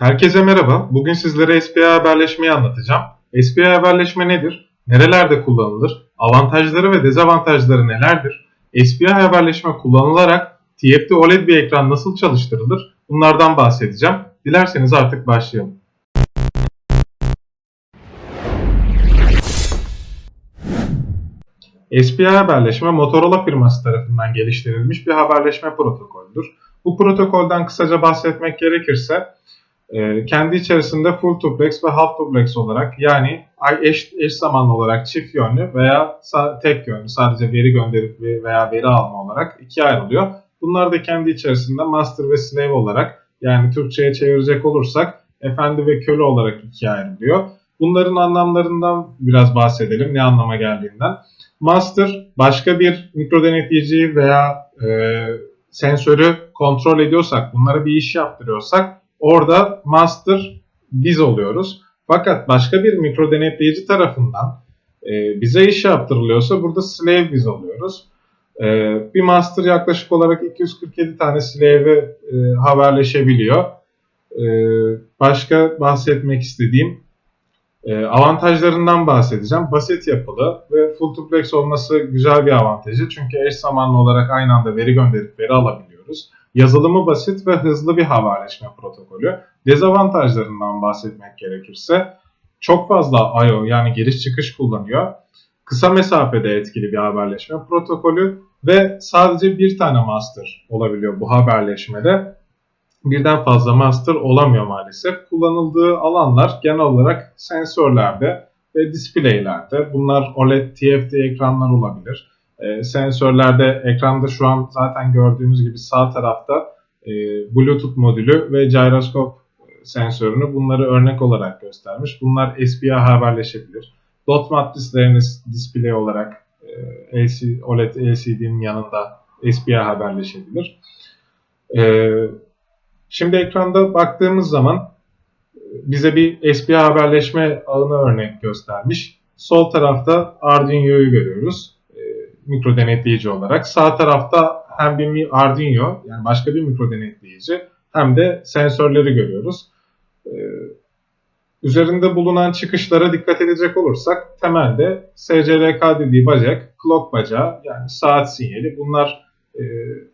Herkese merhaba. Bugün sizlere SPI haberleşmeyi anlatacağım. SPI haberleşme nedir? Nerelerde kullanılır? Avantajları ve dezavantajları nelerdir? SPI haberleşme kullanılarak TFT OLED bir ekran nasıl çalıştırılır? Bunlardan bahsedeceğim. Dilerseniz artık başlayalım. SPI haberleşme Motorola firması tarafından geliştirilmiş bir haberleşme protokolüdür. Bu protokolden kısaca bahsetmek gerekirse e, kendi içerisinde full duplex ve half duplex olarak yani eş, eş zamanlı olarak çift yönlü veya tek yönlü sadece veri gönderip ve- veya veri alma olarak ikiye ayrılıyor. Bunlar da kendi içerisinde master ve slave olarak yani Türkçe'ye çevirecek olursak efendi ve köle olarak ikiye ayrılıyor. Bunların anlamlarından biraz bahsedelim ne anlama geldiğinden. Master başka bir mikro denetleyiciyi veya e, sensörü kontrol ediyorsak, bunlara bir iş yaptırıyorsak orada master biz oluyoruz. Fakat başka bir mikro denetleyici tarafından e, bize iş yaptırılıyorsa burada slave biz oluyoruz. E, bir master yaklaşık olarak 247 tane slave'e e, haberleşebiliyor. E, başka bahsetmek istediğim e, avantajlarından bahsedeceğim. Basit yapılı ve full duplex olması güzel bir avantajı. Çünkü eş zamanlı olarak aynı anda veri gönderip veri alabiliyoruz. Yazılımı basit ve hızlı bir haberleşme protokolü. Dezavantajlarından bahsetmek gerekirse çok fazla I.O. yani giriş çıkış kullanıyor. Kısa mesafede etkili bir haberleşme protokolü ve sadece bir tane master olabiliyor bu haberleşmede birden fazla master olamıyor maalesef. Kullanıldığı alanlar genel olarak sensörlerde ve displaylerde. Bunlar OLED, TFT ekranlar olabilir. Ee, sensörlerde ekranda şu an zaten gördüğünüz gibi sağ tarafta e, Bluetooth modülü ve gyroskop sensörünü bunları örnek olarak göstermiş. Bunlar SPI haberleşebilir. Dot matrisleriniz display olarak e, LC, OLED LCD'nin yanında SPI haberleşebilir. Ee, Şimdi ekranda baktığımız zaman bize bir SPI haberleşme ağını örnek göstermiş. Sol tarafta Arduino'yu görüyoruz e, mikro denetleyici olarak. Sağ tarafta hem bir Arduino yani başka bir mikro denetleyici hem de sensörleri görüyoruz. E, üzerinde bulunan çıkışlara dikkat edecek olursak temelde SCRK dediği bacak, clock bacağı yani saat sinyali bunlar e,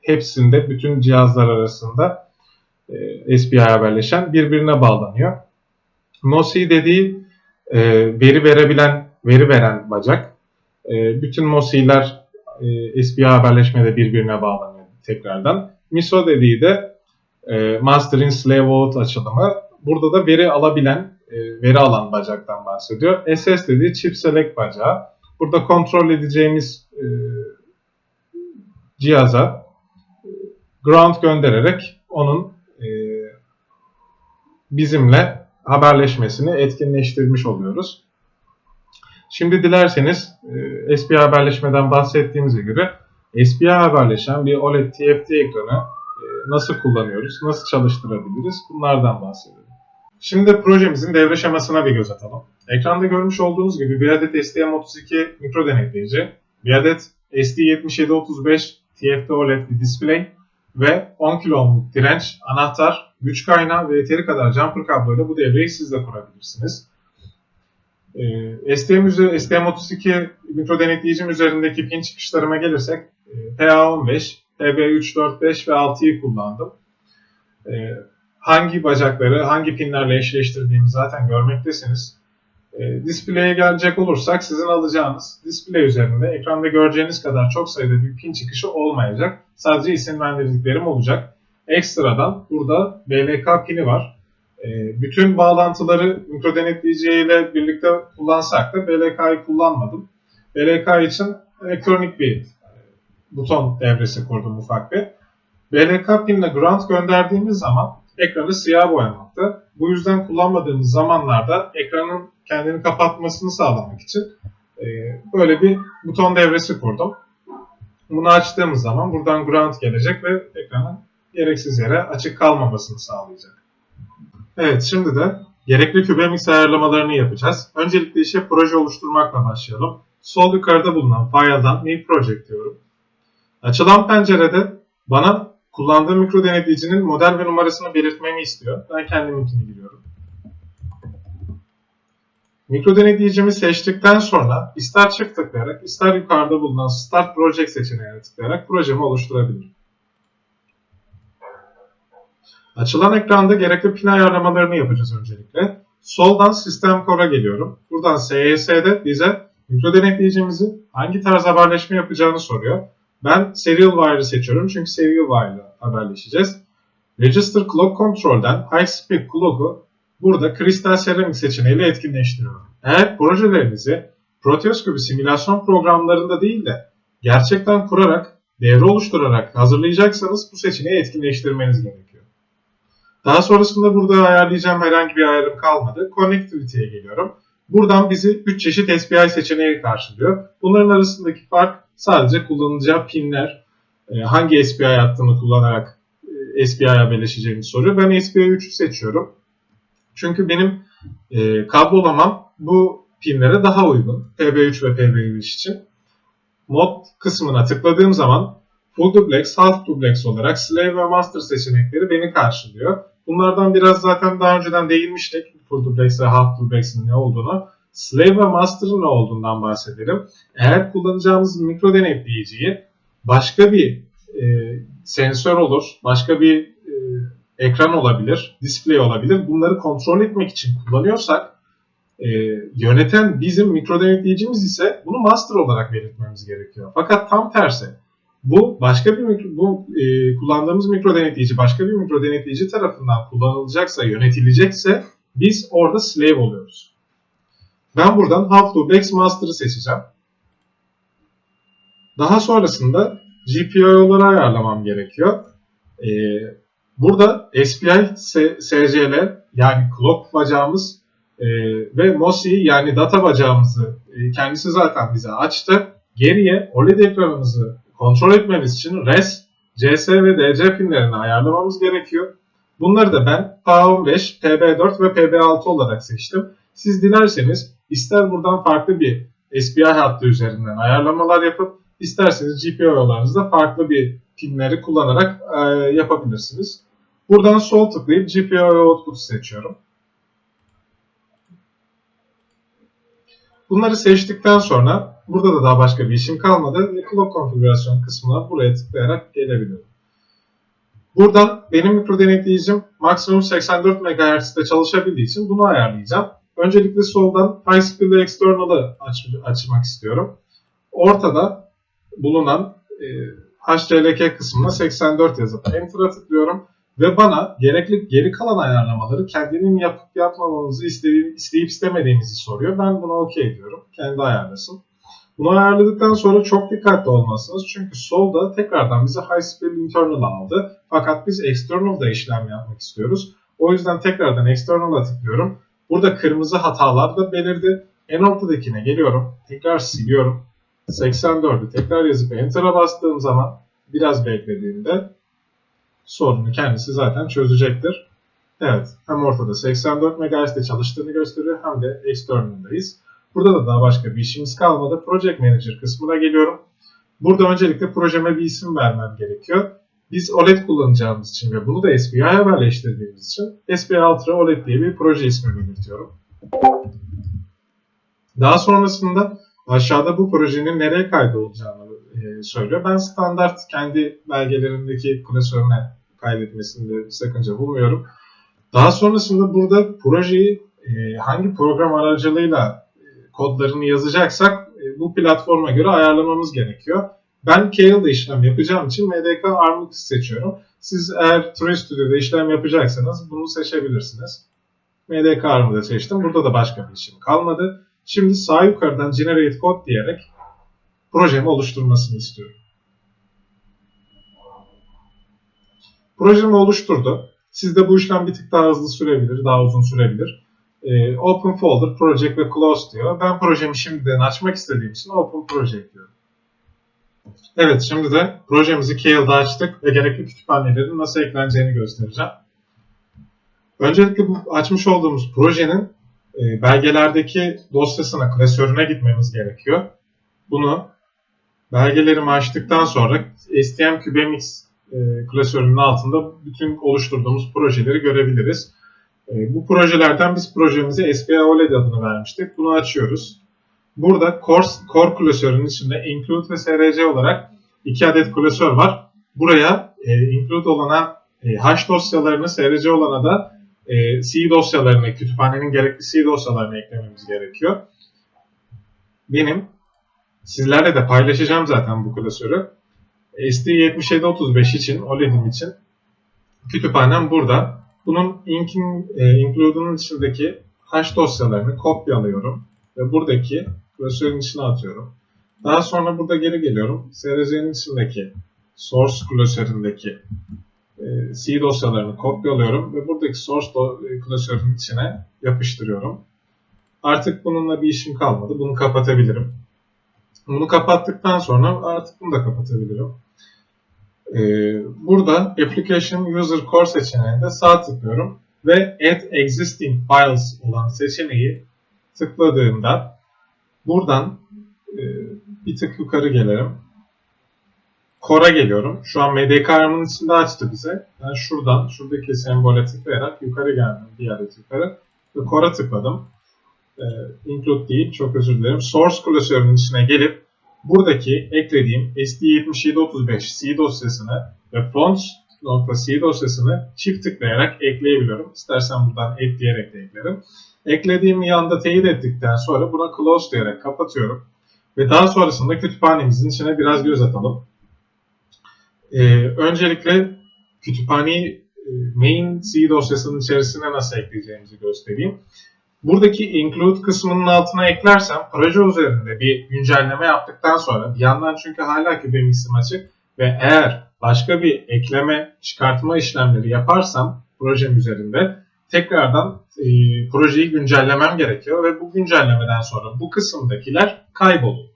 hepsinde bütün cihazlar arasında e, SPI haberleşen birbirine bağlanıyor. MOSI dediği e, veri verebilen, veri veren bacak. Bütün MOSI'ler e, SPI haberleşmede birbirine bağlanıyor tekrardan. MISO dediği de e, Master in Slave Out açılımı. Burada da veri alabilen, e, veri alan bacaktan bahsediyor. SS dediği Chip Select bacağı. Burada kontrol edeceğimiz e, cihaza e, ground göndererek onun e, bizimle haberleşmesini etkinleştirmiş oluyoruz. Şimdi dilerseniz e, SPI haberleşmeden bahsettiğimize göre SPI haberleşen bir OLED TFT ekranı e, nasıl kullanıyoruz, nasıl çalıştırabiliriz bunlardan bahsedelim. Şimdi projemizin devre şemasına bir göz atalım. Ekranda görmüş olduğunuz gibi bir adet STM32 mikro denetleyici, bir adet SD7735 TFT OLED bir display, ve 10 kilo direnç, anahtar, güç kaynağı ve yeteri kadar jumper kabloyla bu devreyi siz de kurabilirsiniz. Ee, STM, STM32 mikro denetleyicim üzerindeki pin çıkışlarıma gelirsek e, PA15, TB345 ve 6'yı kullandım. Ee, hangi bacakları hangi pinlerle eşleştirdiğimi zaten görmektesiniz. E, display'e gelecek olursak sizin alacağınız display üzerinde ekranda göreceğiniz kadar çok sayıda bir pin çıkışı olmayacak. Sadece isimlendirdiklerim olacak. Ekstradan burada BLK pini var. E, bütün bağlantıları mikro denetleyici ile birlikte kullansak da BLK'yı kullanmadım. BLK için elektronik bir e, buton devresi kurdum ufak bir. BLK pinle ground gönderdiğimiz zaman ekranı siyah boyamakta. Bu yüzden kullanmadığımız zamanlarda ekranın kendini kapatmasını sağlamak için e, böyle bir buton devresi kurdum. Bunu açtığımız zaman buradan ground gelecek ve ekranın gereksiz yere açık kalmamasını sağlayacak. Evet şimdi de gerekli kübre mix ayarlamalarını yapacağız. Öncelikle işe proje oluşturmakla başlayalım. Sol yukarıda bulunan file'dan new project diyorum. Açılan pencerede bana kullandığım mikro denetleyicinin model ve numarasını belirtmemi istiyor. Ben kendiminkini giriyorum. Mikro denetleyicimi seçtikten sonra ister çift tıklayarak ister yukarıda bulunan Start Project seçeneğine tıklayarak projemi oluşturabilirim. Açılan ekranda gerekli pin ayarlamalarını yapacağız öncelikle. Soldan Sistem Core'a geliyorum. Buradan SYS'de bize mikro denetleyicimizi hangi tarz haberleşme yapacağını soruyor. Ben Serial Wire'ı seçiyorum çünkü Serial Wire'la haberleşeceğiz. Register Clock Control'den High Speed Clock'u burada Crystal Ceramic seçeneğiyle etkinleştiriyorum. Eğer projelerinizi Proteus gibi simülasyon programlarında değil de gerçekten kurarak, devre oluşturarak hazırlayacaksanız bu seçeneği etkinleştirmeniz gerekiyor. Daha sonrasında burada ayarlayacağım herhangi bir ayarım kalmadı. Connectivity'ye geliyorum. Buradan bizi 3 çeşit SPI seçeneği karşılıyor. Bunların arasındaki fark sadece kullanacağı pinler, e, hangi SPI hattını kullanarak e, SPI haberleşeceğini soruyor. Ben SPI 3'ü seçiyorum. Çünkü benim e, kablolamam bu pinlere daha uygun. PB3 ve PB5 için. Mod kısmına tıkladığım zaman Full Duplex, Half Duplex olarak Slave ve Master seçenekleri beni karşılıyor. Bunlardan biraz zaten daha önceden değinmiştik. Full Duplex ve Half Duplex'in ne olduğunu. Slave ve Master'ın ne olduğundan bahsedelim. Eğer kullanacağımız mikro denetleyiciyi başka bir e, sensör olur, başka bir e, ekran olabilir, display olabilir. Bunları kontrol etmek için kullanıyorsak e, yöneten bizim mikro denetleyicimiz ise bunu master olarak belirtmemiz gerekiyor. Fakat tam tersi. Bu başka bir mikro, bu e, kullandığımız mikro denetleyici başka bir mikro denetleyici tarafından kullanılacaksa, yönetilecekse biz orada slave oluyoruz. Ben buradan Half Duplex Master'ı seçeceğim. Daha sonrasında GPIO'ları ayarlamam gerekiyor. Ee, burada SPI SCL yani clock bacağımız e, ve MOSI yani data bacağımızı e, kendisi zaten bize açtı. Geriye OLED ekranımızı kontrol etmemiz için RES, CS ve DC pinlerini ayarlamamız gerekiyor. Bunları da ben PA15, PB4 ve PB6 olarak seçtim. Siz dilerseniz ister buradan farklı bir SPI hattı üzerinden ayarlamalar yapıp isterseniz GPIO'larınızda farklı bir pinleri kullanarak e, yapabilirsiniz. Buradan sol tıklayıp GPIO output'u seçiyorum. Bunları seçtikten sonra burada da daha başka bir işim kalmadı ve clock konfigürasyon kısmına buraya tıklayarak gelebiliyorum. Buradan benim mikro denetleyicim maksimum 84 MHz'de çalışabildiği için bunu ayarlayacağım. Öncelikle soldan High External'ı aç, açmak istiyorum. Ortada bulunan e, HCLK kısmına 84 yazıp Enter'a tıklıyorum ve bana gerekli geri kalan ayarlamaları kendinin yapıp yapmamamızı isteyip, isteyip istemediğimizi soruyor. Ben buna OK diyorum. Kendi ayarlasın. Bunu ayarladıktan sonra çok dikkatli olmalısınız. Çünkü solda tekrardan bize High Speed Internal aldı. Fakat biz External'da işlem yapmak istiyoruz. O yüzden tekrardan External'a tıklıyorum. Burada kırmızı hatalar da belirdi. En ortadakine geliyorum. Tekrar siliyorum. 84'ü tekrar yazıp Enter'a bastığım zaman biraz beklediğimde sorunu kendisi zaten çözecektir. Evet, hem ortada 84 MHz'de çalıştığını gösteriyor hem de external'dayız. Burada da daha başka bir işimiz kalmadı. Project Manager kısmına geliyorum. Burada öncelikle projeme bir isim vermem gerekiyor. Biz OLED kullanacağımız için ve bunu da SPI'ye haberleştirdiğimiz için SPI Ultra OLED diye bir proje ismi belirtiyorum. Daha sonrasında aşağıda bu projenin nereye kaydolacağını e, söylüyor. Ben standart kendi belgelerindeki klasörüne kaydetmesinde sakınca bulmuyorum. Daha sonrasında burada projeyi e, hangi program aracılığıyla e, kodlarını yazacaksak bu platforma göre ayarlamamız gerekiyor. Ben Kale'da işlem yapacağım için MDK Armix seçiyorum. Siz eğer True Studio'da işlem yapacaksanız bunu seçebilirsiniz. MDK Arm'ı da seçtim. Burada da başka bir işim kalmadı. Şimdi sağ yukarıdan Generate Code diyerek projemi oluşturmasını istiyorum. Projemi oluşturdu. Sizde bu işlem bir tık daha hızlı sürebilir, daha uzun sürebilir. Ee, open Folder, Project ve Close diyor. Ben projemi şimdiden açmak istediğim için Open Project diyorum. Evet, şimdi de projemizi Kale'da açtık ve gerekli kütüphanelerin nasıl ekleneceğini göstereceğim. Öncelikle bu açmış olduğumuz projenin e, belgelerdeki dosyasına, klasörüne gitmemiz gerekiyor. Bunu belgelerimi açtıktan sonra STM QBMX e, klasörünün altında bütün oluşturduğumuz projeleri görebiliriz. E, bu projelerden biz projemize SPI OLED adını vermiştik. Bunu açıyoruz. Burada Core, Core klasörünün içinde include ve src olarak iki adet klasör var. Buraya e, include olana e, hash dosyalarını, src olana da e, C dosyalarını, kütüphanenin gerekli C dosyalarını eklememiz gerekiyor. Benim sizlerle de paylaşacağım zaten bu klasörü. ST7735 için, OLED'im için kütüphanem burada. Bunun inkin, e, include'un içindeki hash dosyalarını kopyalıyorum ve buradaki klasörün içine atıyorum. Daha sonra burada geri geliyorum. SRC'nin içindeki source klasöründeki e, C dosyalarını kopyalıyorum ve buradaki source e, klasörün içine yapıştırıyorum. Artık bununla bir işim kalmadı. Bunu kapatabilirim. Bunu kapattıktan sonra artık bunu da kapatabilirim. Ee, burada Application User Core seçeneğinde sağ tıklıyorum ve Add Existing Files olan seçeneği tıkladığımda buradan e, bir tık yukarı gelirim. Core'a geliyorum. Şu an MDK armının içinde açtı bize. Ben şuradan, şuradaki sembole tıklayarak yukarı geldim. Bir adet yukarı. Ve Core'a tıkladım. Ee, include değil, çok özür dilerim. Source klasörünün içine gelip buradaki eklediğim SD7735 C dosyasını ve fonts.c dosyasını çift tıklayarak ekleyebiliyorum. İstersen buradan add diyerek de eklerim. Eklediğim yanda teyit ettikten sonra buna close diyerek kapatıyorum. Ve daha sonrasında kütüphanemizin içine biraz göz atalım. Ee, öncelikle kütüphaneyi e, main C dosyasının içerisine nasıl ekleyeceğimizi göstereyim. Buradaki include kısmının altına eklersem proje üzerinde bir güncelleme yaptıktan sonra bir yandan çünkü hala kübemisim açık ve eğer başka bir ekleme çıkartma işlemleri yaparsam projem üzerinde tekrardan e, projeyi güncellemem gerekiyor ve bu güncellemeden sonra bu kısımdakiler kaybolur.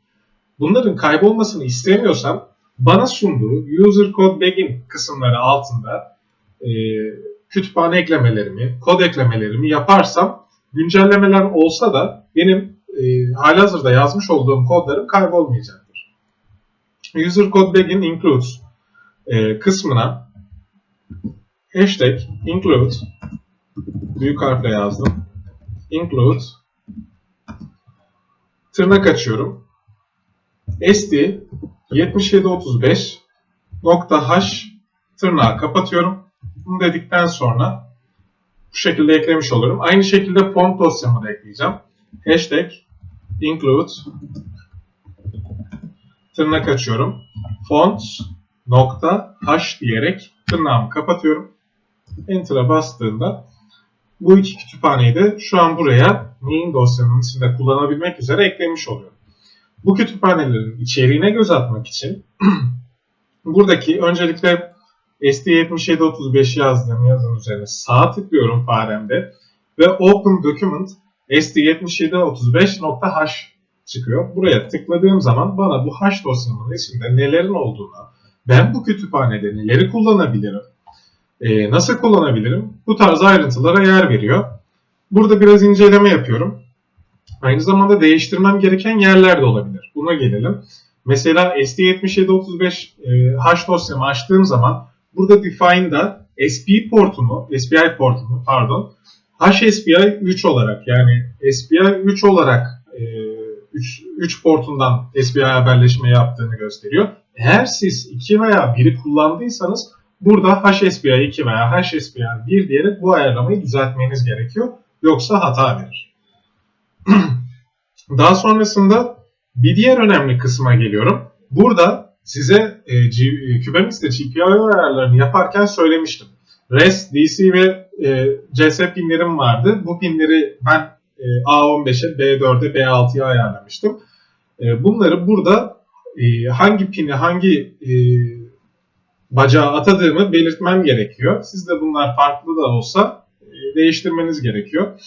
Bunların kaybolmasını istemiyorsam bana sunduğu user code begin kısımları altında e, kütüphane eklemelerimi, kod eklemelerimi yaparsam güncellemeler olsa da benim e, halihazırda yazmış olduğum kodlarım kaybolmayacaktır. User code begin includes e, kısmına hashtag include büyük harfle yazdım. include tırnak açıyorum. st 7735 nokta hash tırnağı kapatıyorum. Bunu dedikten sonra bu şekilde eklemiş olurum. Aynı şekilde font dosyamı da ekleyeceğim. Hashtag include tırnak açıyorum. Font nokta hash diyerek tırnağımı kapatıyorum. Enter'a bastığımda bu iki kütüphaneyi de şu an buraya main dosyanın içinde kullanabilmek üzere eklemiş oluyorum. Bu kütüphanelerin içeriğine göz atmak için buradaki öncelikle ST7735 yazdığım yazım üzerine sağ tıklıyorum faremde ve Open Document ST7735.h çıkıyor. Buraya tıkladığım zaman bana bu hash dosyanın içinde nelerin olduğunu, ben bu kütüphanede neleri kullanabilirim, e, nasıl kullanabilirim bu tarz ayrıntılara yer veriyor. Burada biraz inceleme yapıyorum. Aynı zamanda değiştirmem gereken yerler de olabilir. Buna gelelim. Mesela ST7735 e, hash dosyamı açtığım zaman burada define'da SP portumu, SPI portumu pardon, HSPI 3 olarak yani SPI 3 olarak e, 3, 3 portundan SPI haberleşme yaptığını gösteriyor. Eğer siz 2 veya 1'i kullandıysanız burada HSPI 2 veya HSPI 1 diyerek bu ayarlamayı düzeltmeniz gerekiyor. Yoksa hata verir. Daha sonrasında bir diğer önemli kısma geliyorum. Burada size e, G, Kubernetes'te GPIO ayarlarını yaparken söylemiştim. REST, DC ve e, CS pinlerim vardı. Bu pinleri ben e, A15'e, B4'e, B6'ya ayarlamıştım. E, bunları burada e, hangi pini, hangi e, bacağı atadığımı belirtmem gerekiyor. Siz de bunlar farklı da olsa e, değiştirmeniz gerekiyor.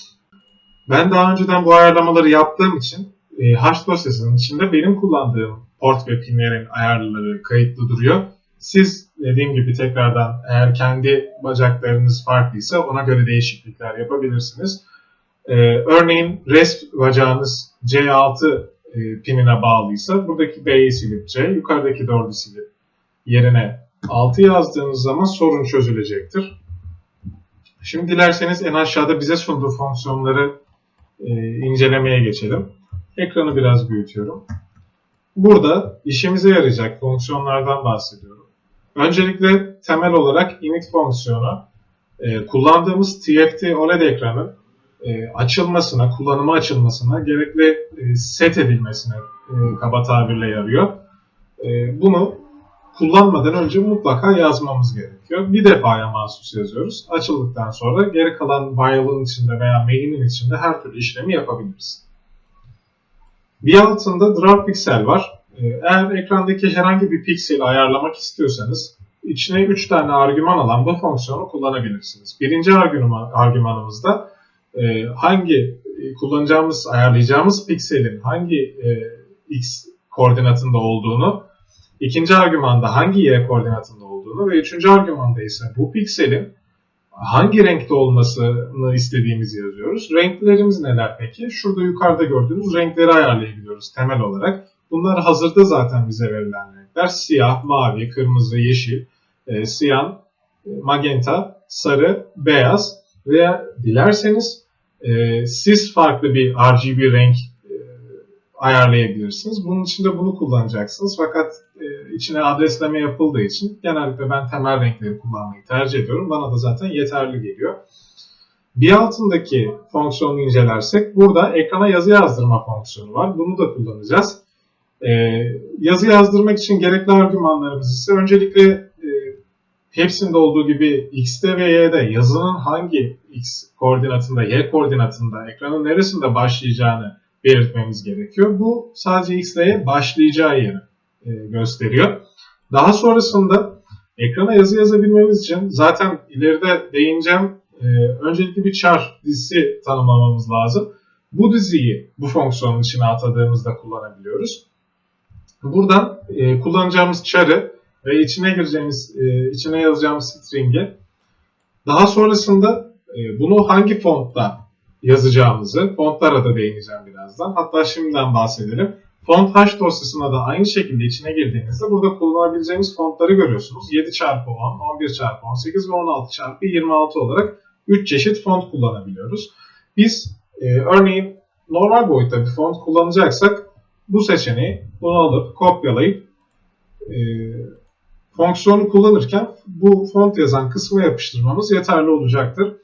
Ben daha önceden bu ayarlamaları yaptığım için e, hash dosyasının içinde benim kullandığım port ve pinlerin ayarları kayıtlı duruyor. Siz dediğim gibi tekrardan eğer kendi bacaklarınız farklıysa ona göre değişiklikler yapabilirsiniz. Ee, örneğin REST bacağınız C6 e, pinine bağlıysa buradaki B'yi silip C, yukarıdaki 4'ü silip yerine 6 yazdığınız zaman sorun çözülecektir. Şimdi dilerseniz en aşağıda bize sunduğu fonksiyonları e, incelemeye geçelim. Ekranı biraz büyütüyorum. Burada işimize yarayacak fonksiyonlardan bahsediyorum. Öncelikle temel olarak init fonksiyonu e, kullandığımız TFT OLED ekranın e, açılmasına, kullanıma açılmasına, gerekli e, set edilmesine kaba tabirle yarıyor. Bunu kullanmadan önce mutlaka yazmamız gerekiyor. Bir defaya mahsus yazıyoruz. Açıldıktan sonra geri kalan while'ın içinde veya main'in içinde her türlü işlemi yapabiliriz. Bir altında draw pixel var. Ee, Eğer ekrandaki herhangi bir pikseli ayarlamak istiyorsanız içine 3 tane argüman alan bu fonksiyonu kullanabilirsiniz. Birinci argüman, argümanımızda e, hangi e, kullanacağımız, ayarlayacağımız pikselin hangi e, x koordinatında olduğunu, ikinci argümanda hangi y koordinatında olduğunu ve üçüncü argümanda ise bu pikselin hangi renkte olmasını istediğimizi yazıyoruz. Renklerimiz neler peki? Şurada yukarıda gördüğünüz renkleri ayarlayabiliyoruz temel olarak. Bunlar hazırda zaten bize verilen renkler. Siyah, mavi, kırmızı, yeşil, e, siyan, e, magenta, sarı, beyaz veya dilerseniz e, siz farklı bir RGB renk ayarlayabilirsiniz. Bunun için de bunu kullanacaksınız. Fakat e, içine adresleme yapıldığı için genellikle ben temel renkleri kullanmayı tercih ediyorum. Bana da zaten yeterli geliyor. Bir altındaki fonksiyonu incelersek burada ekrana yazı yazdırma fonksiyonu var. Bunu da kullanacağız. E, yazı yazdırmak için gerekli argümanlarımız ise öncelikle e, hepsinde olduğu gibi x'te ve y'de yazının hangi x koordinatında, y koordinatında, ekranın neresinde başlayacağını belirtmemiz gerekiyor. Bu sadece x ile y başlayacağı yeri e, gösteriyor. Daha sonrasında ekrana yazı yazabilmemiz için zaten ileride değineceğim e, öncelikle bir char dizisi tanımlamamız lazım. Bu diziyi bu fonksiyonun içine atadığımızda kullanabiliyoruz. Buradan e, kullanacağımız char'ı ve içine gireceğimiz, e, içine yazacağımız string'i daha sonrasında e, bunu hangi fontta yazacağımızı, fontlara da değineceğim birazdan. Hatta şimdiden bahsedelim. Font hash dosyasına da aynı şekilde içine girdiğinizde burada kullanabileceğimiz fontları görüyorsunuz. 7 x 10, 11 x 18 ve 16 x 26 olarak 3 çeşit font kullanabiliyoruz. Biz e, örneğin normal boyutta bir font kullanacaksak bu seçeneği bunu alıp kopyalayıp e, fonksiyonu kullanırken bu font yazan kısmı yapıştırmamız yeterli olacaktır.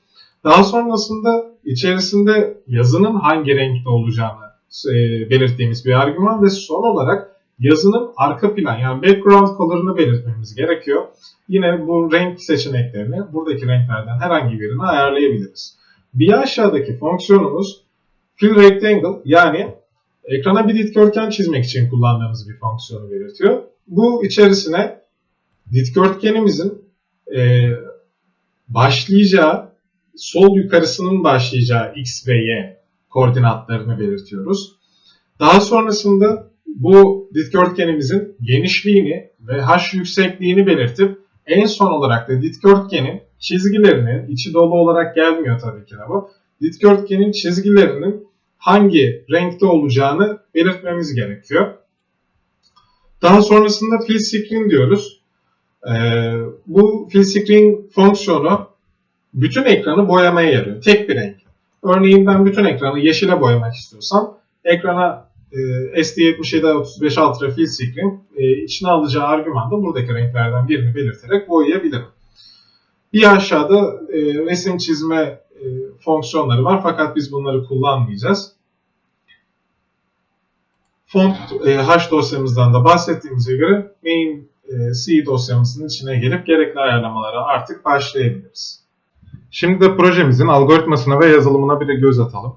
Daha sonrasında içerisinde yazının hangi renkte olacağını e, belirttiğimiz bir argüman ve son olarak yazının arka plan yani background color'ını belirtmemiz gerekiyor. Yine bu renk seçeneklerini buradaki renklerden herhangi birini ayarlayabiliriz. Bir aşağıdaki fonksiyonumuz fill rectangle yani ekrana bir dikdörtgen çizmek için kullandığımız bir fonksiyonu belirtiyor. Bu içerisine dikdörtgenimizin e, başlayacağı sol yukarısının başlayacağı x ve y koordinatlarını belirtiyoruz. Daha sonrasında bu dikdörtgenimizin genişliğini ve h yüksekliğini belirtip en son olarak da dikdörtgenin çizgilerinin içi dolu olarak gelmiyor tabii ki bu. Dikdörtgenin çizgilerinin hangi renkte olacağını belirtmemiz gerekiyor. Daha sonrasında fill screen diyoruz. Ee, bu fill screen fonksiyonu bütün ekranı boyamaya yarıyor. Tek bir renk. Örneğin ben bütün ekranı yeşile boyamak istiyorsam ekrana e, SD7735 Ultra Fill Screen e, içine alacağı argüman da buradaki renklerden birini belirterek boyayabilirim. Bir aşağıda e, resim çizme e, fonksiyonları var fakat biz bunları kullanmayacağız. Font e, H dosyamızdan da bahsettiğimize göre main e, C dosyamızın içine gelip gerekli ayarlamalara artık başlayabiliriz. Şimdi de projemizin algoritmasına ve yazılımına bir de göz atalım.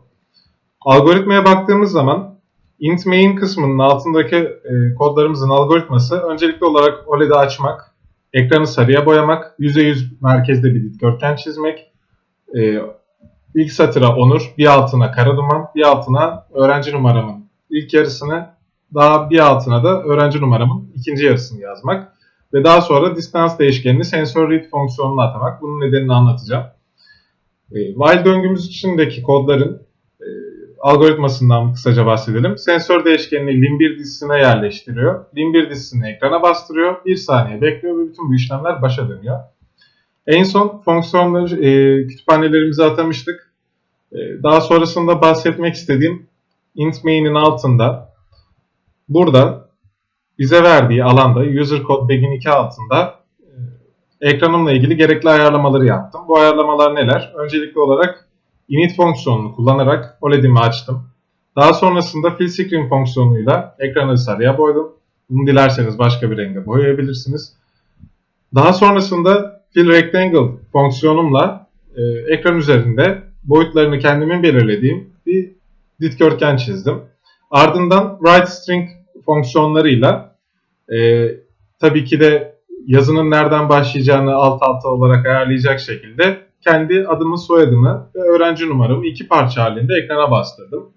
Algoritmaya baktığımız zaman int main kısmının altındaki e, kodlarımızın algoritması öncelikli olarak OLED'i açmak, ekranı sarıya boyamak, %100 merkezde bir dikdörtgen çizmek, e, ilk satıra onur, bir altına kara duman, bir altına öğrenci numaramın ilk yarısını, daha bir altına da öğrenci numaramın ikinci yarısını yazmak ve daha sonra distance değişkenini sensor read fonksiyonuna atamak. Bunun nedenini anlatacağım. E, while döngümüz içindeki kodların e, algoritmasından kısaca bahsedelim. Sensör değişkenini lim1 dizisine yerleştiriyor. Lim1 dizisini ekrana bastırıyor. Bir saniye bekliyor ve bütün bu işlemler başa dönüyor. En son fonksiyonları e, kütüphanelerimize atamıştık. E, daha sonrasında bahsetmek istediğim int main'in altında burada bize verdiği alanda user code begin 2 altında ekranımla ilgili gerekli ayarlamaları yaptım. Bu ayarlamalar neler? Öncelikli olarak init fonksiyonunu kullanarak OLED'imi açtım. Daha sonrasında fill screen fonksiyonuyla ekranı sarıya boyadım. Bunu dilerseniz başka bir renge boyayabilirsiniz. Daha sonrasında fill rectangle fonksiyonumla e, ekran üzerinde boyutlarını kendimin belirlediğim bir dikdörtgen çizdim. Ardından write string fonksiyonlarıyla e, tabii ki de yazının nereden başlayacağını alt alta olarak ayarlayacak şekilde kendi adımı, soyadımı ve öğrenci numaramı iki parça halinde ekrana bastırdım.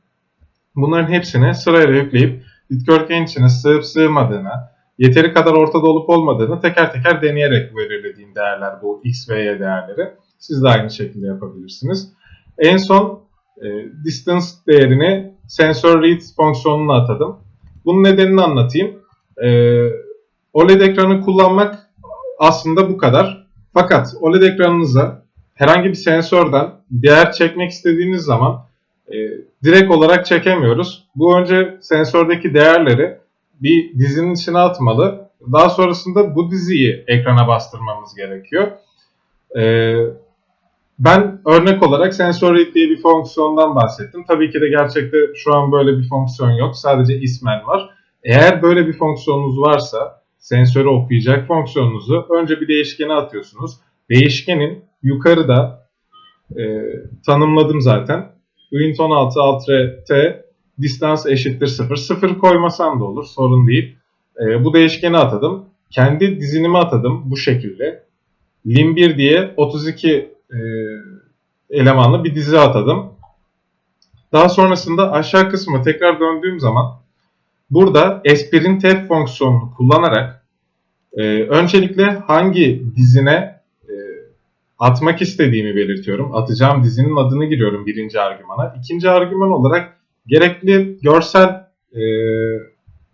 Bunların hepsini sırayla yükleyip dikdörtgen içine sığıp sığmadığını, yeteri kadar ortada olup olmadığını teker teker deneyerek belirlediğim değerler bu x ve y değerleri. Siz de aynı şekilde yapabilirsiniz. En son e, distance değerini sensor read fonksiyonuna atadım. Bunun nedenini anlatayım. E, OLED ekranı kullanmak aslında bu kadar. Fakat OLED ekranınıza herhangi bir sensörden değer çekmek istediğiniz zaman e, direkt olarak çekemiyoruz. Bu önce sensördeki değerleri bir dizinin içine atmalı. Daha sonrasında bu diziyi ekrana bastırmamız gerekiyor. E, ben örnek olarak sensör diye bir fonksiyondan bahsettim. Tabii ki de gerçekte şu an böyle bir fonksiyon yok. Sadece ismen var. Eğer böyle bir fonksiyonunuz varsa sensörü okuyacak fonksiyonunuzu önce bir değişkene atıyorsunuz. Değişkenin yukarıda e, tanımladım zaten. int 16 alt t distance eşittir 0. 0 koymasam da olur sorun değil. E, bu değişkeni atadım. Kendi dizinimi atadım bu şekilde. lim1 diye 32 e, elemanlı bir dizi atadım. Daha sonrasında aşağı kısmı tekrar döndüğüm zaman burada s1'in fonksiyonunu kullanarak e, öncelikle hangi dizine e, atmak istediğimi belirtiyorum. Atacağım dizinin adını giriyorum birinci argümana. İkinci argüman olarak gerekli görsel e,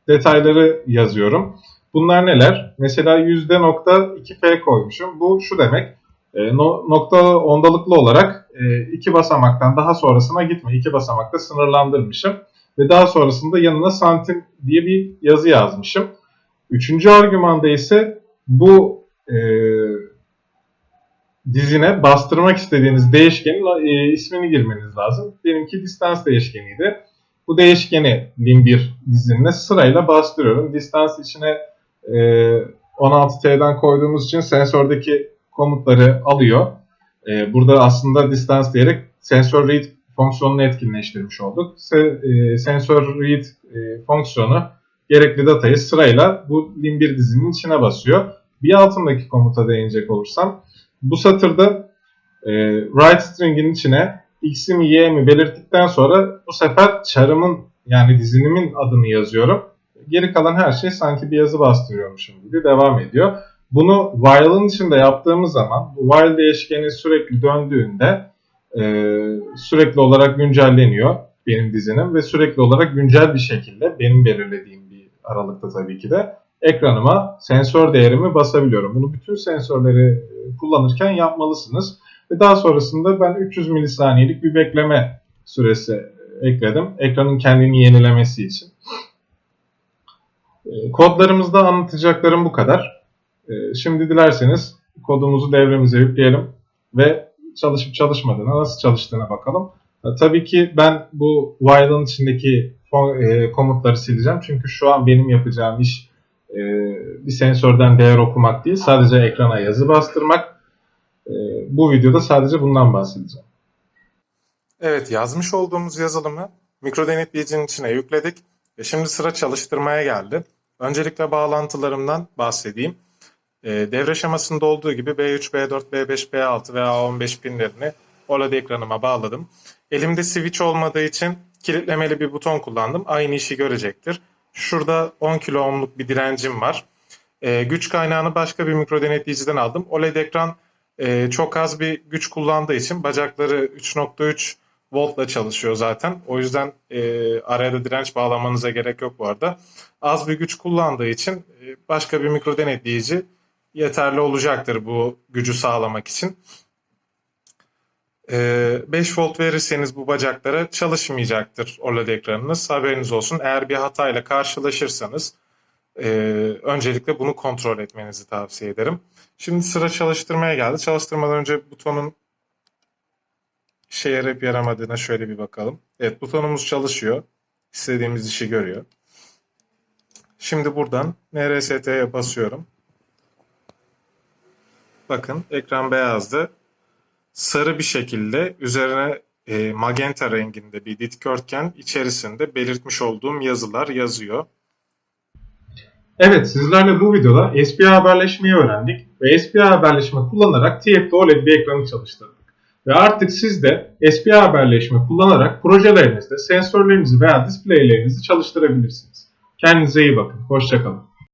detayları yazıyorum. Bunlar neler? Mesela %.2f koymuşum. Bu şu demek. E, no, nokta ondalıklı olarak e, iki basamaktan daha sonrasına gitme. İki basamakta sınırlandırmışım. Ve daha sonrasında yanına santim diye bir yazı yazmışım. Üçüncü argümanda ise bu e, dizine bastırmak istediğiniz değişkenin e, ismini girmeniz lazım. Benimki distans değişkeniydi. Bu değişkeni lim1 dizinine sırayla bastırıyorum. Distans içine e, 16T'den koyduğumuz için sensördeki komutları alıyor. E, burada aslında distans diyerek sensör read fonksiyonunu etkinleştirmiş olduk. Se, e, sensör read e, fonksiyonu gerekli datayı sırayla bu lim1 dizinin içine basıyor. Bir altındaki komuta değinecek olursam bu satırda e, write string'in içine x'i mi y mi belirttikten sonra bu sefer çarımın yani dizinimin adını yazıyorum. Geri kalan her şey sanki bir yazı bastırıyormuşum gibi devam ediyor. Bunu while'ın içinde yaptığımız zaman bu while değişkeni sürekli döndüğünde e, sürekli olarak güncelleniyor benim dizinim ve sürekli olarak güncel bir şekilde benim belirlediğim bir aralıkta tabii ki de ekranıma sensör değerimi basabiliyorum. Bunu bütün sensörleri e, kullanırken yapmalısınız. Ve daha sonrasında ben 300 milisaniyelik bir bekleme süresi ekledim. Ekranın kendini yenilemesi için. E, kodlarımızda anlatacaklarım bu kadar. E, şimdi dilerseniz kodumuzu devremize yükleyelim ve çalışıp çalışmadığına, nasıl çalıştığına bakalım. Tabii ki ben bu while'ın içindeki komutları sileceğim. Çünkü şu an benim yapacağım iş bir sensörden değer okumak değil. Sadece ekrana yazı bastırmak. Bu videoda sadece bundan bahsedeceğim. Evet yazmış olduğumuz yazılımı mikro denetleyicinin içine yükledik. Şimdi sıra çalıştırmaya geldi. Öncelikle bağlantılarımdan bahsedeyim. Ee, devre şemasında olduğu gibi B3, B4, B5, B6 ve A15 pinlerini OLED ekranıma bağladım. Elimde switch olmadığı için kilitlemeli bir buton kullandım. Aynı işi görecektir. Şurada 10 kilo ohmluk bir direncim var. Ee, güç kaynağını başka bir mikro denetleyiciden aldım. OLED ekran e, çok az bir güç kullandığı için bacakları 3.3 voltla çalışıyor zaten. O yüzden e, araya da direnç bağlamanıza gerek yok bu arada. Az bir güç kullandığı için e, başka bir mikro denetleyici yeterli olacaktır bu gücü sağlamak için. Ee, 5 volt verirseniz bu bacaklara çalışmayacaktır OLED ekranınız. Haberiniz olsun. Eğer bir hatayla karşılaşırsanız e, öncelikle bunu kontrol etmenizi tavsiye ederim. Şimdi sıra çalıştırmaya geldi. Çalıştırmadan önce butonun işe yarayıp yaramadığına şöyle bir bakalım. Evet butonumuz çalışıyor. İstediğimiz işi görüyor. Şimdi buradan NRST'ye basıyorum. Bakın ekran beyazdı. Sarı bir şekilde üzerine e, magenta renginde bir dikdörtgen içerisinde belirtmiş olduğum yazılar yazıyor. Evet sizlerle bu videoda SPI haberleşmeyi öğrendik ve SPI haberleşme kullanarak TFT OLED bir ekranı çalıştırdık. Ve artık siz de SPI haberleşme kullanarak projelerinizde sensörlerinizi veya displaylerinizi çalıştırabilirsiniz. Kendinize iyi bakın. Hoşçakalın.